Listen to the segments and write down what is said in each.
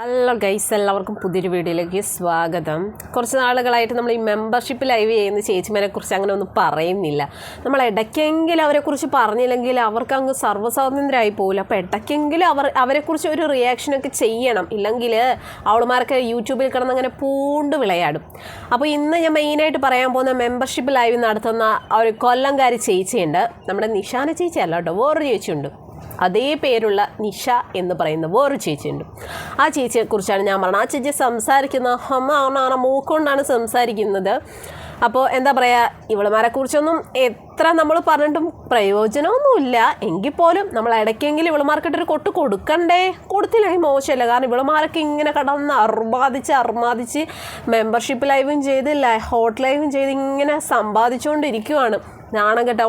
Hello guys എല്ലാവർക്കും പുതിയൊരു വീഡിയോയിലേക്ക് സ്വാഗതം. കുറച്ച് നാളുകളായിട്ട് നമ്മൾ ഈ മെമ്പർഷിപ്പ് ലൈവ് ചെയ്യുന്ന ചേച്ചിമാരെ കുറിച്ച് അങ്ങനെ ഒന്നും പറയുന്നില്ല. നമ്മൾ ഇടയ്ക്കെങ്കിലും അവരെക്കുറിച്ച് പറഞ്ഞില്ലെങ്കിൽ അവർക്ക് അങ്ങ് സർവസ്വാതന്ത്ര്യമായി പോകില്ല അപ്പോൾ ഇടയ്ക്കെങ്കിലും അവർ അവരെക്കുറിച്ച് ഒരു റിയാക്ഷനൊക്കെ ചെയ്യണം. ഇല്ലെങ്കിൽ അവളുമാർക്ക് യൂട്യൂബിൽ കിടന്ന് അങ്ങനെ പൂണ്ട് വിളയാടും. അപ്പോൾ ഇന്ന് ഞാൻ മെയിനായിട്ട് പറയാൻ പോകുന്ന മെമ്പർഷിപ്പ് ലൈവ് നടത്തുന്ന ഒരു കൊല്ലംകാരി ചേച്ചിയുണ്ട്. നമ്മുടെ നിഷാന ചേച്ചി അല്ല കേട്ടോ. വേറൊരു ചേച്ചിയുണ്ട്. അതേ പേരുള്ള നിഷ എന്ന് പറയുന്ന വേറൊരു ചേച്ചിയുണ്ട്. ആ ചേച്ചിയെ കുറിച്ചാണ് ഞാൻ പറഞ്ഞത്. ആ ചേച്ചി സംസാരിക്കുന്ന ഹൊന്നാണ് മൂക്കൊണ്ടാണ് സംസാരിക്കുന്നത്. അപ്പോൾ എന്താ പറയുക ഇവളുമാരെ കുറിച്ചൊന്നും എത്ര നമ്മൾ പറഞ്ഞിട്ടും പ്രയോജനമൊന്നുമില്ല. എങ്കിൽ പോലും നമ്മൾ ഇടയ്ക്കെങ്കിലും ഇവളുമാർക്കിട്ടൊരു കൊട്ട് കൊടുക്കണ്ടേ? കൊടുത്തില്ലെങ്കിൽ മോശമല്ല. കാരണം ഇവളുമാരൊക്കെ ഇങ്ങനെ കടന്ന് അർമാദിച്ച് അർമാദിച്ച് മെമ്പർഷിപ്പ് ലൈവും ചെയ്ത് ഹോട്ട് ലൈവും ചെയ്ത് ഇങ്ങനെ സമ്പാദിച്ചുകൊണ്ടിരിക്കുവാണ്. നാണം കെട്ട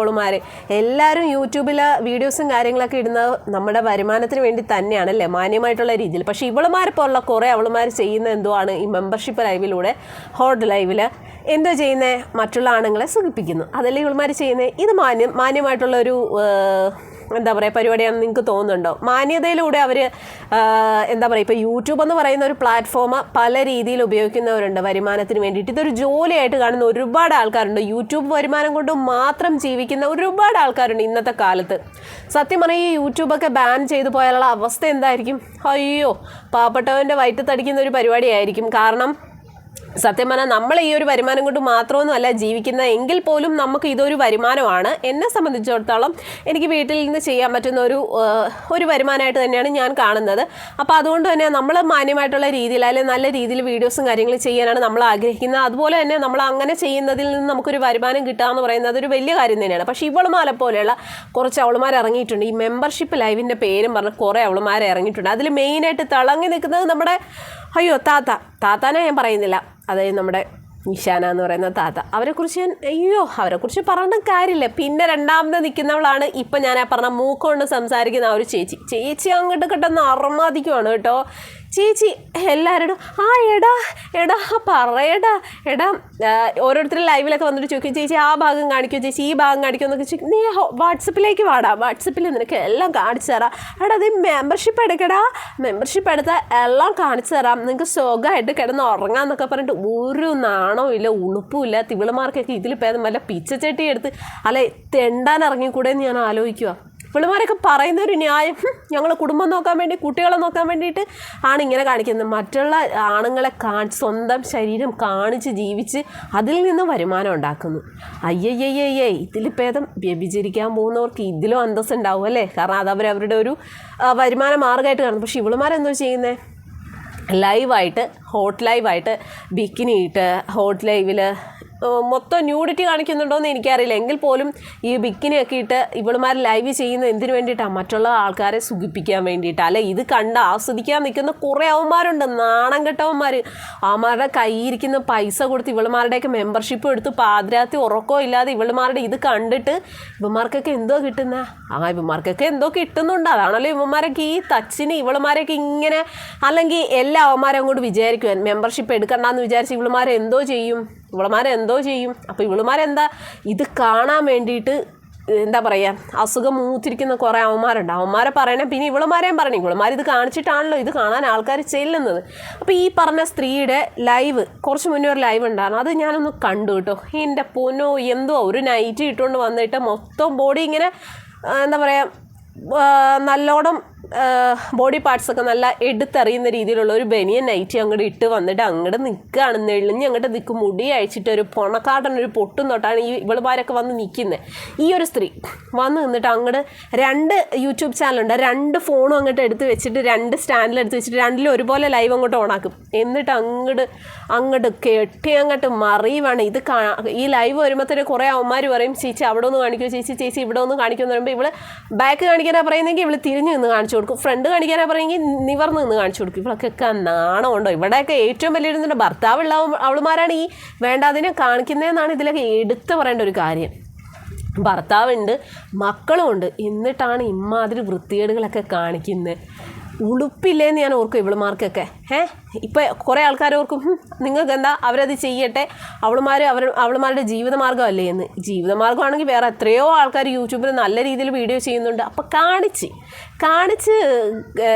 എല്ലാവരും യൂട്യൂബിൽ വീഡിയോസും കാര്യങ്ങളൊക്കെ ഇടുന്നത് നമ്മുടെ വരുമാനത്തിന് വേണ്ടി തന്നെയാണ് അല്ലേ മാന്യമായിട്ടുള്ള രീതിയിൽ. പക്ഷെ ഇവളുമാരെ പോലുള്ള കുറേ അവളുമാർ ചെയ്യുന്ന എന്തോ ആണ് ഈ മെമ്പർഷിപ്പ് ലൈവിലൂടെ ഹോട്ട് ലൈവിൽ എന്തോ ചെയ്യുന്നത് മറ്റുള്ള ആണുങ്ങളെ സുഖിപ്പിക്കുന്നു. അതല്ലേ ഇവളുമാർ ചെയ്യുന്നത് ഇത് മാന്യം മാന്യമായിട്ടുള്ള ഒരു എന്താ പറയുക പരിപാടിയാണെന്ന് നിങ്ങൾക്ക് തോന്നുന്നുണ്ടോ? മാന്യതയിലൂടെ അവർ എന്താ പറയുക ഇപ്പോൾ യൂട്യൂബ് എന്ന് പറയുന്ന ഒരു പ്ലാറ്റ്ഫോം പല രീതിയിൽ ഉപയോഗിക്കുന്നവരുണ്ട് വരുമാനത്തിന് വേണ്ടിയിട്ട്. ഇതൊരു ജോലിയായിട്ട് കാണുന്ന ഒരുപാട് ആൾക്കാരുണ്ട്. യൂട്യൂബ് വരുമാനം കൊണ്ട് മാത്രം ജീവിക്കുന്ന ഒരുപാട് ആൾക്കാരുണ്ട് ഇന്നത്തെ കാലത്ത്. സത്യം പറഞ്ഞാൽ ഈ യൂട്യൂബൊക്കെ ബാൻ ചെയ്തു പോയാലുള്ള അവസ്ഥ എന്തായിരിക്കും? അയ്യോ പാവപ്പെട്ടവന്റെ വയറ്റത്തടിക്കുന്ന ഒരു പരിപാടിയായിരിക്കും. കാരണം സത്യം പറഞ്ഞാൽ നമ്മൾ ഈ ഒരു വരുമാനം കൊണ്ട് മാത്രമൊന്നും അല്ല ജീവിക്കുന്നത് എങ്കിൽ പോലും നമുക്ക് ഇതൊരു വരുമാനമാണ്. എന്നെ സംബന്ധിച്ചിടത്തോളം എനിക്ക് വീട്ടിൽ നിന്ന് ചെയ്യാൻ പറ്റുന്ന ഒരു ഒരു വരുമാനമായിട്ട് തന്നെയാണ് ഞാൻ കാണുന്നത്. അപ്പോൾ അതുകൊണ്ട് തന്നെ നമ്മൾ മാന്യമായിട്ടുള്ള രീതിയിൽ അല്ലെങ്കിൽ നല്ല രീതിയിൽ വീഡിയോസും കാര്യങ്ങളും ചെയ്യാനാണ് നമ്മൾ ആഗ്രഹിക്കുന്നത്. അതുപോലെ തന്നെ നമ്മൾ അങ്ങനെ ചെയ്യുന്നതിൽ നിന്ന് നമുക്കൊരു വരുമാനം കിട്ടുക എന്ന് പറയുന്നത് ഒരു വലിയ കാര്യം തന്നെയാണ്. പക്ഷേ ഇവളുമാരെ പോലെയുള്ള കുറച്ച് അവളുമാർ ഇറങ്ങിയിട്ടുണ്ട്. ഈ മെമ്പർഷിപ്പ് ലൈവിന്റെ പേരും പറഞ്ഞ് കുറേ അവളുമാർ ഇറങ്ങിയിട്ടുണ്ട്. അതിൽ മെയിനായിട്ട് തിളങ്ങി നിൽക്കുന്നത് നമ്മുടെ അയ്യോ താത്ത. താത്താനെ ഞാൻ പറയുന്നില്ല. അതായത് നമ്മുടെ നിഷാന എന്ന് പറയുന്ന താത്ത. അവരെക്കുറിച്ച് ഞാൻ അയ്യോ അവരെക്കുറിച്ച് പറഞ്ഞ കാര്യമില്ല. പിന്നെ രണ്ടാമത് നിൽക്കുന്നവളാണ് ഇപ്പം ഞാൻ ആ പറഞ്ഞ മൂക്കൊണ്ട് സംസാരിക്കുന്ന ആ ഒരു ചേച്ചി. ചേച്ചി അങ്ങോട്ട് കിട്ടുന്ന അറമാദിക്കുവാണ് കേട്ടോ. ചേച്ചി എല്ലാവരോടും ആ എടാ എടാ പറയടാ എടാ ഓരോരുത്തരും ലൈവിലൊക്കെ വന്നിട്ട് ചോദിക്കും ചേച്ചി ആ ഭാഗം കാണിക്കും ചേച്ചി ഈ ഭാഗം കാണിക്കും എന്നൊക്കെ ചോദിക്കും. നീ വാട്സപ്പിലേക്ക് വാടാ വാട്സപ്പിൽ നിനക്ക് എല്ലാം കാണിച്ചു തരാം. എടാ അത് മെമ്പർഷിപ്പ് എടുക്കടാ. മെമ്പർഷിപ്പ് എടുത്താൽ എല്ലാം കാണിച്ചു തരാം. നിങ്ങൾക്ക് സുഖമായിട്ട് കിടന്ന് ഉറങ്ങാന്നൊക്കെ പറഞ്ഞിട്ട് ഒരു നാണവും ഇല്ല ഉളുപ്പും ഇല്ല. തിവിളമാർക്കൊക്കെ ഇതിൽ പേരും വല്ല പിച്ചച്ചട്ടി എടുത്ത് അല്ലെ തെണ്ടാൻ ഇറങ്ങിക്കൂടെ എന്ന് ഞാൻ ആലോചിക്കുക പിള്ളമാരൊക്കെ പറയുന്ന ഒരു ന്യായം. ഞങ്ങൾ കുടുംബം നോക്കാൻ വേണ്ടി കുട്ടികളെ നോക്കാൻ വേണ്ടിയിട്ട് ആണ് ഇങ്ങനെ കാണിക്കുന്നത്. മറ്റുള്ള ആണുങ്ങളെ കാണി സ്വന്തം ശരീരം കാണിച്ച് ജീവിച്ച് അതിൽ നിന്ന് വരുമാനം ഉണ്ടാക്കുന്നു. അയ്യയ്യയ്യേ ഇതിൽ ഭേദം വ്യഭിചരിക്കാൻ പോകുന്നവർക്ക് ഇതിലും അന്തസ് ഉണ്ടാവും അല്ലേ? കാരണം അത് അവരവരുടെ ഒരു വരുമാന മാർഗമായിട്ട് കാണുന്നു. പക്ഷേ ഇവളുമാരെന്തോ ചെയ്യുന്നത് ലൈവായിട്ട് ഹോട്ട് ലൈവായിട്ട് ബിക്കിനിയിട്ട് ഹോട്ട് ലൈവിൽ മൊത്തം ന്യൂഡിറ്റി കാണിക്കുന്നുണ്ടോ എന്ന് എനിക്കറിയില്ല. എങ്കിൽ പോലും ഈ ബിക്കിനിയൊക്കെ ഇട്ട് ഇവളുമാർ ലൈവ് ചെയ്യുന്ന എന്തിനു വേണ്ടിയിട്ടാണ് മറ്റുള്ള ആൾക്കാരെ സുഖിപ്പിക്കാൻ വേണ്ടിയിട്ട്. അല്ലെ? ഇത് കണ്ട് ആസ്വദിക്കാൻ നിൽക്കുന്ന കുറേ അവന്മാരുണ്ട്. നാണം കെട്ടവന്മാർ അവന്മാരുടെ കയ്യിരിക്കുന്ന പൈസ കൊടുത്ത് ഇവളുമാരുടെയൊക്കെ മെമ്പർഷിപ്പ് എടുത്ത് പാതിരാത്തി ഉറക്കോ ഇല്ലാതെ ഇവളുമാരുടെ ഇത് കണ്ടിട്ട് ഇവന്മാർക്കൊക്കെ എന്തോ കിട്ടുന്ന? ആ ഇവന്മാർക്കൊക്കെ എന്തോ കിട്ടുന്നുണ്ട്. അതാണല്ലോ ഇവന്മാരൊക്കെ ഈ തച്ചിന് ഇവളുമാരൊക്കെ ഇങ്ങനെ അല്ലെങ്കിൽ എല്ലാ അവന്മാരും അങ്ങോട്ട് വിചാരിക്കുവാൻ. മെമ്പർഷിപ്പ് എടുക്കണ്ടെന്ന് വിചാരിച്ച് ഇവളുമാരെ എന്തോ ചെയ്യും? ഇവളുമാരെന്തോ ചെയ്യും. അപ്പോൾ ഇവളുമാരെന്താ ഇത് കാണാൻ വേണ്ടിയിട്ട് എന്താ പറയുക അസുഖം മൂത്തിരിക്കുന്ന കുറേ അവന്മാരുണ്ട്. അവന്മാരെ പറയണേ പിന്നെ ഇവളുമാരെയും പറയണേ ഇവളുമാർ ഇത് കാണിച്ചിട്ടാണല്ലോ ഇത് കാണാൻ ആൾക്കാർ ചെല്ലുന്നത്. അപ്പോൾ ഈ പറഞ്ഞ സ്ത്രീയുടെ ലൈവ് കുറച്ച് മുന്നേ ഒരു ലൈവ് ഉണ്ടായിരുന്നു. അത് ഞാനൊന്ന് കണ്ടു കേട്ടോ. എന്റെ പൊന്നോ എന്തോ ഒരു നൈറ്റ് ഇട്ടുകൊണ്ട് വന്നിട്ട് മൊത്തം ബോഡി ഇങ്ങനെ എന്താ പറയുക നല്ലോണം ബോഡി പാർട്സ് ഒക്കെ നല്ല എടുത്തറിയുന്ന രീതിയിലുള്ള ഒരു ബനിയൻ നൈറ്റി അങ്ങോട്ട് ഇട്ട് വന്നിട്ട് അങ്ങോട്ട് നിൽക്കുകയാണ് നെളിഞ്ഞ് അങ്ങോട്ട് നിൽക്കും മുടി അഴിച്ചിട്ട് ഒരു പൊണക്കാട്ടൻ ഒരു പൊട്ടും തൊട്ടാണ് ഈ ഇവളുമാരൊക്കെ വന്ന് നിൽക്കുന്നത് ഈ ഒരു സ്ത്രീ വന്ന് നിന്നിട്ട് അങ്ങോട്ട് രണ്ട് യൂട്യൂബ് ചാനലുണ്ട് രണ്ട് ഫോണും അങ്ങോട്ട് എടുത്ത് വെച്ചിട്ട് രണ്ട് സ്റ്റാൻഡിൽ എടുത്ത് വെച്ചിട്ട് രണ്ടിലും ഒരുപോലെ ലൈവ് അങ്ങോട്ട് ഓണാക്കും എന്നിട്ട് അങ്ങോട്ട് അങ്ങോട്ട് കെട്ടി അങ്ങോട്ട് മറിയുവാണ്. ഇത് ഈ ലൈവ് വരുമ്പോഴത്തേന് കുറേ അവന്മാർ പറയും ചേച്ചി അവിടെ ഒന്ന് കാണിക്കുമോ ചേച്ചി ചേച്ചി ഇവിടെ ഒന്ന് കാണിക്കുമെന്ന് പറയുമ്പോൾ ഇവൾ ബാക്ക് കാണിക്കാനാണ് പറയുന്നെങ്കിൽ ഇവൾ തിരിഞ്ഞ് നിന്ന് കാണിച്ചു കൊടുക്കും. ഫ്രണ്ട് കാണിക്കാനാ പറയുമെങ്കിൽ നിവർന്ന് നിന്ന് കാണിച്ചു കൊടുക്കും. ഇവളൊക്കെ നാണമുണ്ടോ ഇവിടെയൊക്കെ ഏറ്റവും വലിയ ഭർത്താവുള്ള അവളുമാരാണ് ഈ വേണ്ടാതിനെ കാണിക്കുന്നതെന്നാണ് ഇതിലൊക്കെ എടുത്തു പറയേണ്ട ഒരു കാര്യം. ഭർത്താവുണ്ട് മക്കളുമുണ്ട് എന്നിട്ടാണ് ഇമ്മാതിരി വൃത്തികേടുകളൊക്കെ കാണിക്കുന്നത് ഉളുപ്പില്ലേന്ന് ഞാൻ ഓർക്കും ഇവളുമാർക്കൊക്കെ. ഏ? ഇപ്പോൾ കുറേ ആൾക്കാർ ഓർക്കും നിങ്ങൾക്ക് എന്താ അവരത് ചെയ്യട്ടെ? അവളുമാർ അവർ അവളുമാരുടെ ജീവിതമാർഗമല്ലേ? എന്ന്. ജീവിതമാർഗമാണെങ്കിൽ വേറെ എത്രയോ ആൾക്കാർ യൂട്യൂബിൽ നല്ല രീതിയിൽ വീഡിയോ ചെയ്യുന്നുണ്ട്. അപ്പോൾ കാണിച്ച് കാണിച്ച്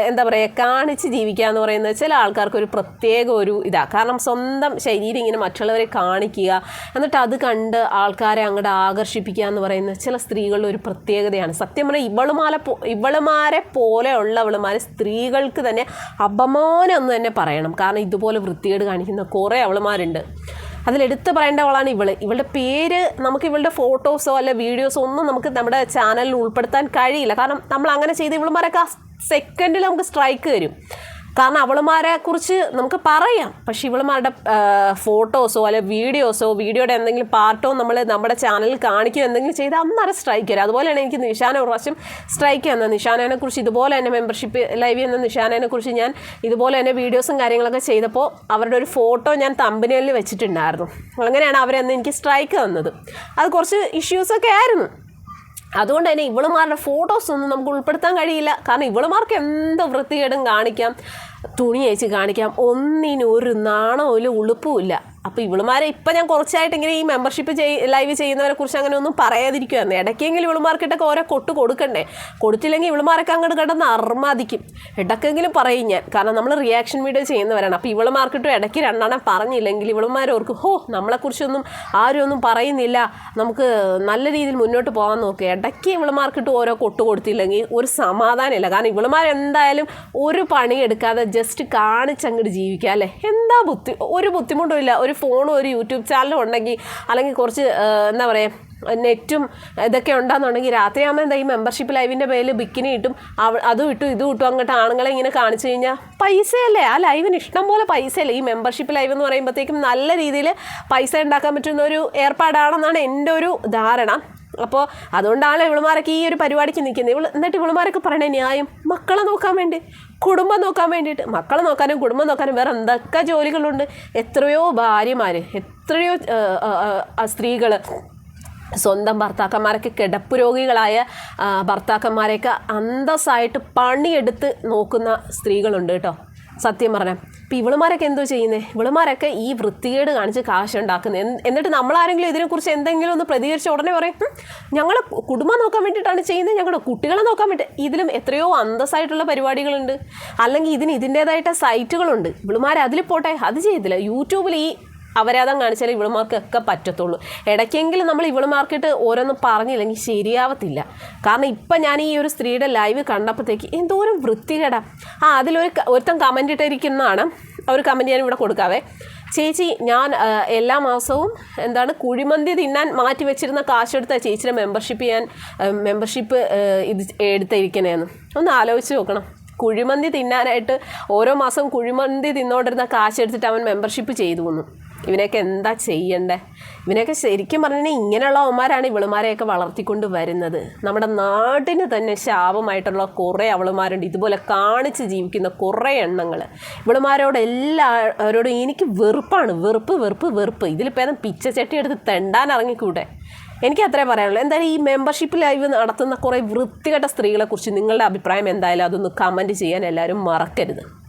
എന്താ പറയുക കാണിച്ച് ജീവിക്കുക എന്ന് പറയുന്നത് ചില ആൾക്കാർക്ക് ഒരു പ്രത്യേക ഒരു ഇതാണ് കാരണം സ്വന്തം ശരീരം ഇങ്ങനെ മറ്റുള്ളവരെ കാണിക്കുക എന്നിട്ട് അത് കണ്ട് ആൾക്കാരെ അങ്ങോട്ട് ആകർഷിപ്പിക്കുക എന്ന് പറയുന്നത് ചില സ്ത്രീകളുടെ ഒരു പ്രത്യേകതയാണ്. സത്യം പറഞ്ഞാൽ ഇവളുമാരെ ഇവളുമാരെ പോലെയുള്ളവളുമാർ സ്ത്രീകൾക്ക് തന്നെ അപമാനം എന്ന് തന്നെ പറയണം. കാരണം ഇതുപോലെ വൃത്തികേട് കാണിക്കുന്ന കുറേ അവളുമാരുണ്ട് അതിലെടുത്ത് പറയേണ്ടവളാണ് ഇവൾ. ഇവളുടെ പേര് നമുക്ക് ഇവളുടെ ഫോട്ടോസോ അല്ല വീഡിയോസോ ഒന്നും നമുക്ക് നമ്മുടെ ചാനലിൽ ഉൾപ്പെടുത്താൻ കഴിയില്ല. കാരണം നമ്മൾ അങ്ങനെ ചെയ്ത് ഇവളുമാരൊക്കെ സെക്കൻഡിൽ നമുക്ക് സ്ട്രൈക്ക് തരും കാരണം അവളുമാരെ കുറിച്ച് നമുക്ക് പറയാം. പക്ഷെ ഇവളുമാരുടെ ഫോട്ടോസോ അല്ലെ വീഡിയോസോ വീഡിയോയുടെ എന്തെങ്കിലും പാർട്ടോ നമ്മൾ നമ്മുടെ ചാനലിൽ കാണിക്കുകയോ എന്തെങ്കിലും ചെയ്താൽ അന്നേരം സ്ട്രൈക്ക് വരും അതുപോലെയാണ് എനിക്ക് നിഷാന ഒരു പ്രാവശ്യം സ്ട്രൈക്ക് തന്നത്. നിഷാനേനെ കുറിച്ച് ഇതുപോലെ തന്നെ മെമ്പർഷിപ്പ് ലൈവ് എന്ന നിഷാനേനെ കുറിച്ച് ഞാൻ ഇതുപോലെ തന്നെ വീഡിയോസും കാര്യങ്ങളൊക്കെ ചെയ്തപ്പോൾ അവരുടെ ഒരു ഫോട്ടോ ഞാൻ തമ്പനിയിൽ വെച്ചിട്ടുണ്ടായിരുന്നു. അങ്ങനെയാണ് അവരെന്ന് എനിക്ക് സ്ട്രൈക്ക് തന്നത്. അത് കുറച്ച് ഇഷ്യൂസൊക്കെ ആയിരുന്നു. അതുകൊണ്ട് തന്നെ ഇവളുമാരുടെ ഫോട്ടോസ് ഒന്നും നമുക്ക് ഉൾപ്പെടുത്താൻ കഴിയില്ല. കാരണം ഇവളുമാർക്ക് എന്ത് വൃത്തികേടും കാണിക്കാം. തുണി അയച്ച് കാണിക്കാം. ഒന്നിനും ഒരു നാണവും ഇല്ല ഉളുപ്പും ഇല്ല. അപ്പോൾ ഇവളുമാരെ ഇപ്പം ഞാൻ കുറച്ചായിട്ട് ഇങ്ങനെ ഈ മെമ്പർഷിപ്പ് ലൈവ് ചെയ്യുന്നവരെ കുറിച്ച് അങ്ങനെ ഒന്നും പറയാതിരിക്കുമായിരുന്നു ഇടയ്ക്കെങ്കിലും ഇവളുമാർക്കിട്ടൊക്കെ ഓരോ കൊട്ട് കൊടുക്കണ്ടേ? കൊടുത്തില്ലെങ്കിൽ ഇവളുമാരൊക്കെ അങ്ങോട്ട് കിടന്ന് അർമാദിക്കും. ഇടയ്ക്കെങ്കിലും പറയും ഞാൻ. കാരണം നമ്മൾ റിയാക്ഷൻ വീഡിയോ ചെയ്യുന്നവരാണ്. അപ്പോൾ ഇവളുമാർക്കിട്ടും ഇടയ്ക്ക് രണ്ടെണ്ണം പറഞ്ഞില്ലെങ്കിൽ ഓർക്കും ഹോ നമ്മളെക്കുറിച്ചൊന്നും ആരും ഒന്നും പറയുന്നില്ല. നമുക്ക് നല്ല രീതിയിൽ മുന്നോട്ട് പോകാൻ നോക്കുക ഇടയ്ക്ക് ഇവളുമാർക്കിട്ട് ഓരോ കൊട്ട് കൊടുത്തില്ലെങ്കിൽ ഒരു സമാധാനമില്ല. കാരണം ഇവളുമാർ എന്തായാലും ഒരു പണി എടുക്കാതെ ജസ്റ്റ് കാണിച്ചങ്ങോട്ട് ജീവിക്കുക അല്ലേ? എന്താ ബുദ്ധി? ഒരു ബുദ്ധിമുട്ടും ഇല്ല. ഒരു ഫോണും ഒരു യൂട്യൂബ് ചാനലും ഉണ്ടെങ്കിൽ അല്ലെങ്കിൽ കുറച്ച് എന്താ പറയുക നെറ്റും ഇതൊക്കെ ഉണ്ടെന്നുണ്ടെങ്കിൽ രാത്രിയാകുമ്പോൾ എന്താ ഈ മെമ്പർഷിപ്പ് ലൈവിന്റെ പേരിൽ ബിക്കിനി കിട്ടും അതും ഇട്ടു ഇതും ഇട്ടും അങ്ങോട്ട് ആണുങ്ങളെ ഇങ്ങനെ കാണിച്ചു കഴിഞ്ഞാൽ പൈസയല്ലേ? ആ ലൈവിന് ഇഷ്ടം പോലെ പൈസയല്ലേ? ഈ മെമ്പർഷിപ്പ് ലൈവ് എന്ന് പറയുമ്പോഴത്തേക്കും നല്ല രീതിയിൽ പൈസ ഉണ്ടാക്കാൻ പറ്റുന്ന ഒരു ഏർപ്പാടാണെന്നാണ് എന്റെ ഒരു ധാരണ. അപ്പോൾ അതുകൊണ്ടാണ് ഇവളുമാരൊക്കെ ഈ ഒരു പരിപാടിക്ക് നിൽക്കുന്നത്. ഇവൾ എന്നിട്ട് ഇവളുമാരൊക്കെ പറയണേ ന്യായം മക്കളെ നോക്കാൻ വേണ്ടി കുടുംബം നോക്കാൻ വേണ്ടിയിട്ട് മക്കളെ നോക്കാനും കുടുംബം നോക്കാനും വേറെ എന്തൊക്കെ ജോലികളുണ്ട്? എത്രയോ ഭാര്യമാർ എത്രയോ സ്ത്രീകൾ സ്വന്തം ഭർത്താക്കന്മാരൊക്കെ കിടപ്പ് രോഗികളായ ഭർത്താക്കന്മാരെയൊക്കെ അന്തസ്സായിട്ട് പണിയെടുത്ത് നോക്കുന്ന സ്ത്രീകളുണ്ട് കേട്ടോ. സത്യം പറഞ്ഞാൽ ഇപ്പം ഇവളുമാരൊക്കെ എന്തോ ചെയ്യുന്നത് ഇവളുമാരൊക്കെ ഈ വൃത്തികേട് കാണിച്ച് കാശുണ്ടാക്കുന്നത് എന്നിട്ട് നമ്മളാരെങ്കിലും ഇതിനെക്കുറിച്ച് എന്തെങ്കിലും ഒന്ന് പ്രതികരിച്ച ഉടനെ പറയും ഞങ്ങൾ കുടുംബം നോക്കാൻ വേണ്ടിയിട്ടാണ് ചെയ്യുന്നത് ഞങ്ങളുടെ കുട്ടികളെ നോക്കാൻ വേണ്ടി ഇതിലും എത്രയോ അന്തസ്സായിട്ടുള്ള പരിപാടികളുണ്ട്. അല്ലെങ്കിൽ ഇതിന് ഇതിന്റേതായിട്ട് സൈറ്റുകളുണ്ട്. ഇവളുമാർ പോട്ടെ അത് ചെയ്തില്ല യൂട്യൂബിൽ ഈ അപരാധം കാണിച്ചാൽ ഇവളുമാർക്കൊക്കെ പറ്റത്തുള്ളൂ. ഇടയ്ക്കെങ്കിലും നമ്മൾ ഇവളുമാർക്കിട്ട് ഓരോന്നും പറഞ്ഞില്ലെങ്കിൽ ശരിയാവത്തില്ല. കാരണം ഇപ്പം ഞാൻ ഈ ഒരു സ്ത്രീയുടെ ലൈവ് കണ്ടപ്പോഴത്തേക്ക് എന്തോരം വൃത്തികേട. ആ അതിലൊരു ഒരുത്തൻ കമന്റ് ഇട്ടിരിക്കുന്നതാണ്. ഒരു കമന്റ് ഞാൻ ഇവിടെ കൊടുക്കാവേ. ചേച്ചി ഞാൻ എല്ലാ മാസവും എന്താണ് കുഴിമന്തി തിന്നാൻ മാറ്റി വെച്ചിരുന്ന കാശെടുത്ത ചേച്ചിയുടെ മെമ്പർഷിപ്പ് ഞാൻ മെമ്പർഷിപ്പ് ഇത് എടുത്തിരിക്കണേന്ന്. ഒന്ന് ആലോചിച്ച് നോക്കണം. കുഴിമന്തി തിന്നാനായിട്ട് ഓരോ മാസം കുഴിമന്തി തിന്നുകൊണ്ടിരുന്ന കാശെടുത്തിട്ട് അവൻ മെമ്പർഷിപ്പ് ചെയ്തു വന്നു ഇവനെയൊക്കെ എന്താ ചെയ്യണ്ടേ? ഇവനെയൊക്കെ ശരിക്കും പറഞ്ഞാൽ ഇങ്ങനെയുള്ള അവന്മാരാണ് ഇവളുമാരെയൊക്കെ വളർത്തിക്കൊണ്ട് വരുന്നത്. നമ്മുടെ നാടിന് തന്നെ ശാപമായിട്ടുള്ള കുറേ അവളുമാരുണ്ട്. ഇതുപോലെ കാണിച്ച് ജീവിക്കുന്ന കുറേ എണ്ണങ്ങൾ ഇവളുമാരോട് എല്ലാവരോടും എനിക്ക് വെറുപ്പാണ്. വെറുപ്പ് വെറുപ്പ് വെറുപ്പ്. ഇതിലിപ്പോൾ പിച്ച ചട്ടി എടുത്ത് തെണ്ടാൻ ഇറങ്ങിക്കൂടെ? എനിക്ക് അത്രേ പറയാനുള്ളൂ. എന്തായാലും ഈ മെമ്പർഷിപ്പ് ലൈവ് നടത്തുന്ന കുറേ വൃത്തികെട്ട സ്ത്രീകളെക്കുറിച്ച് നിങ്ങളുടെ അഭിപ്രായം എന്തായാലും അതൊന്ന് കമന്റ് ചെയ്യാൻ എല്ലാവരും മറക്കരുത്.